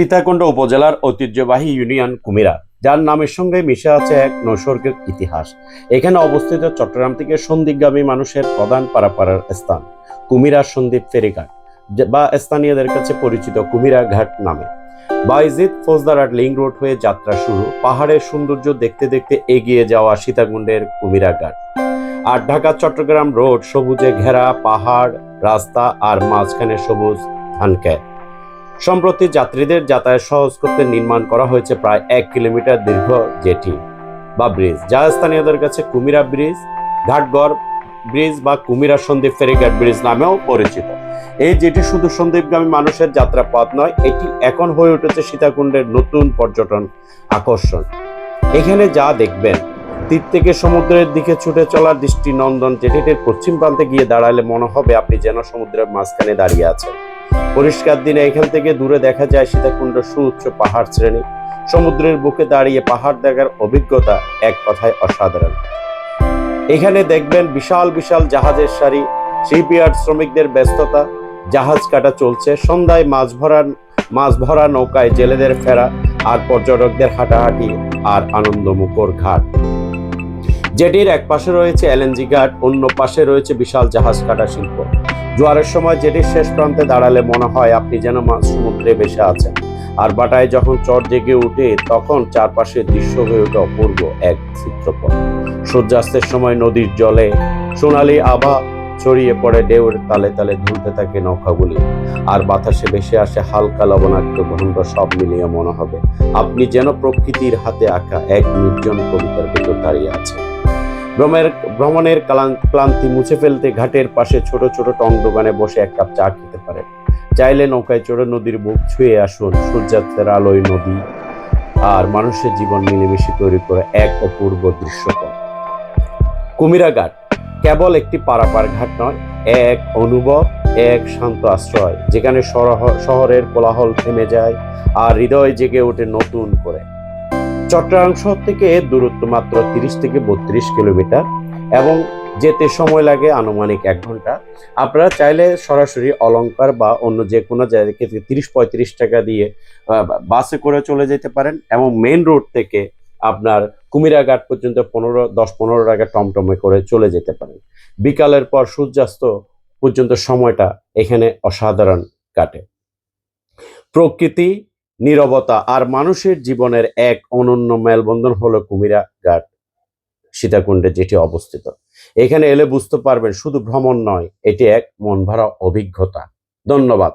সীতাকুণ্ড উপজেলার ঐতিহ্যবাহী ইউনিয়ন কুমিরা, যার নামের সঙ্গে মিশে আছে এক নৈসর্গিক ইতিহাস। এখানে অবস্থিত চট্টগ্রাম থেকে সন্দিগ্রামী মানুষের প্রধান পারাপাড়ার স্থান, কুমিরা সন্দ্বীপ ফেরিঘাট বা স্থানীয়দের কাছে পরিচিত কুমিরা ঘাট নামে। বাইজিৎ ফৌজদারহাট লিং রোড হয়ে যাত্রা শুরু, পাহাড়ের সৌন্দর্য দেখতে দেখতে এগিয়ে যাওয়া সীতাকুণ্ডের কুমিরা ঘাট। আর ঢাকা চট্টগ্রাম রোড সবুজে ঘেরা পাহাড়, রাস্তা আর মাঝখানে সবুজ ধানক্ষেত। সম্প্রতি যাত্রীদের যাতায়াত সহজ করতে নির্মাণ করা হয়েছে প্রায় এক কিলোমিটার দীর্ঘ জেটি বা ব্রিজ, যা স্থানীয়দের কাছে কুমিরা ব্রিজ ঘাটগড় ব্রিজ বা কুমিরা সন্দ্বীপ ফেরিঘাট ব্রিজ নামেও পরিচিত। এই যেটি শুধু সন্দ্বীপগামী মানুষের যাত্রা পথ নয়, এটি এখন হয়ে উঠেছে সীতাকুণ্ডের নতুন পর্যটন আকর্ষণ। এখানে যা দেখবেন, তীর থেকে সমুদ্রের দিকে ছুটে চলার দৃষ্টি নন্দন জেটিটির পশ্চিম প্রান্তে গিয়ে দাঁড়ালে মনে হবে আপনি যেন সমুদ্রের মাঝখানে দাঁড়িয়ে আছেন। পরিষ্কার দিনে এখান থেকে দূরে দেখা যায় সীতাকুণ্ড সুউচ্চ পাহাড় শ্রেণি। সমুদ্রের বুকে দাঁড়িয়ে পাহাড় দেখার অভিজ্ঞতা এক কথায় অসাধারণ। এখানে দেখবেন বিশাল বিশাল জাহাজের সারি, শিপইয়ার্ড শ্রমিকদের ব্যস্ততা, জাহাজ কাটা চলছে, সন্ধ্যায় মাছ ভরা মাছ ভরা নৌকায় জেলেদের ফেরা আর পর্যটকদের হাঁটাহাঁটি আর আনন্দমুখর ঘাট। যেটির এক পাশে রয়েছে এলএনজি ঘাট, অন্য পাশে রয়েছে বিশাল জাহাজ কাটা শিল্প। জোয়ারের সময় যেটি শেষ প্রান্তে দাঁড়ালে মনে হয় আপনি যেন সমুদ্রে বেসে আছেন। আর বাটায় যখন চর জেগে উঠে, তখন চারপাশের দৃশ্য হয়ে ওঠে অপূর্ব এক চিত্রপট সূর্যাস্তের সময় নদীর জলে সোনালি আভা ছড়িয়ে পড়ে, ঢেউয়ের তালে তালে দুলতে থাকে নৌকাগুলি। আর বাতাসে ভেসে আসে হালকা লবণাক্ত গন্ধ সব মিলিয়ে মনে হবে, আপনি যেন প্রকৃতির হাতে আঁকা এক নির্জন কবিতার ভিতর দাঁড়িয়ে আছেন। ভ্রমের, ভ্রমণের ক্লান- ক্লান্তি মুছে ফেলতে ঘাটের পাশে ছোট ছোট টং দোকানে বসে এক কাপ চা খেতে পারেন চাইলে নৌকায় চড়ে নদীর বুক ছুঁয়ে আসুন, সূর্যাস্তের আলোয় নদী আর মানুষের জীবন মিলেমিশে তৈরি করে এক অপূর্ব দৃশ্যপট। কুমিরা ঘাট কেবল একটি পারাপার ঘাট নয়, এক অনুভব, এক শান্ত আশ্রয়, যেখানে শহরের কোলাহল থেমে যায় আর হৃদয় জেগে ওঠে নতুন করে। চট্টগ্রাম শহর থেকে দূরত্ব মাত্র তিরিশ থেকে বত্রিশ কিলোমিটার এবং যেতে সময় লাগে আনুমানিক এক ঘণ্টা। আপনারা চাইলে সরাসরি অলংকার বা অন্য যে কোনো জায়গা থেকে তিরিশ পঁয়ত্রিশ টাকা দিয়ে বাসে করে চলে যেতে পারেন এবং মেন রোড থেকে আপনার কুমিরাঘাট পর্যন্ত পনেরো, দশ পনেরো টাকা টমটমে করে চলে যেতে পারেন। বিকালের পর সূর্যাস্ত পর্যন্ত সময়টা এখানে অসাধারণ কাটে। প্রকৃতি নীরবতা আর মানুষের জীবনের এক অনন্য মেলবন্ধন হলো কুমিরা ঘাট, সীতাকুণ্ডে যেটি অবস্থিত। এখানে এলে বুঝতে পারবেন, শুধু ভ্রমণ নয়, এটি এক মন ভরা অভিজ্ঞতা। ধন্যবাদ।